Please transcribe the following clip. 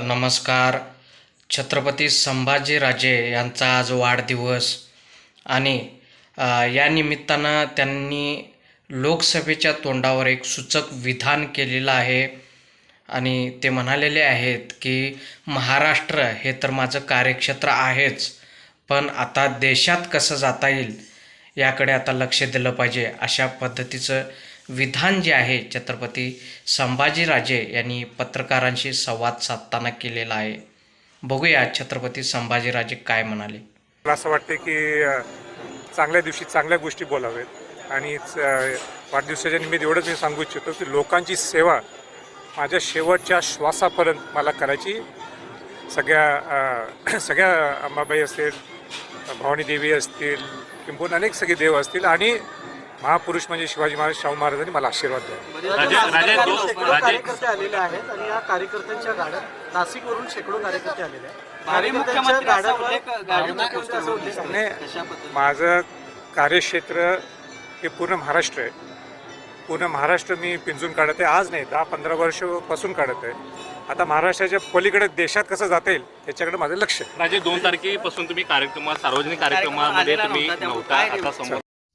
नमस्कार. छत्रपती संभाजीराजे यांचा आज वाढदिवस आणि या निमित्तानं त्यांनी लोकसभेच्या तोंडावर एक सूचक विधान केलेलं आहे आणि ते म्हणालेले आहेत की महाराष्ट्र हे तर माझं कार्यक्षेत्र आहेच पण आता देशात कसं जाता येईल याकडे आता लक्ष दिलं पाहिजे अशा पद्धतीचं विधान जे आहे छत्रपती संभाजीराजे यांनी पत्रकारांशी संवाद साधताना केलेला आहे. बघूया छत्रपती संभाजीराजे काय म्हणाले. मला असं वाटते की चांगल्या दिवशी चांगल्या गोष्टी बोलाव्यात. आणि वाढदिवसाच्या निमित्त एवढंच मी सांगू इच्छितो की लोकांची सेवा माझ्या शेवटच्या श्वासापर्यंत मला करायची. सगळ्या सगळ्या अंबाबाई असतील भवानी देवी असतील किंबहुना अनेक सगळे देव असतील. आणि महापुरुष म्हणजे शिवाजी महाराज शाहू महाराजांनी मला आशीर्वाद द्यावा कार्यकर्ते आलेले आहेत आणि या कार्यकर्त्यांच्या गाड्या नाशिकवरून शेकडो कार्यकर्ते आलेले आहेत? माझं कार्यक्षेत्र हे पूर्ण महाराष्ट्र आहे. पूर्ण महाराष्ट्र मी पिंजून काढत आहे. आज नाही दहा पंधरा वर्षापासून काढत आहे. आता महाराष्ट्राच्या पलीकडे देशात कसं जाता येईल त्याच्याकडे माझं लक्ष आहे. राजे दोन तारखेपासून तुम्ही कार्यक्रमात सार्वजनिक कार्यक्रमामध्ये तुम्ही नव्हता, आता? समोर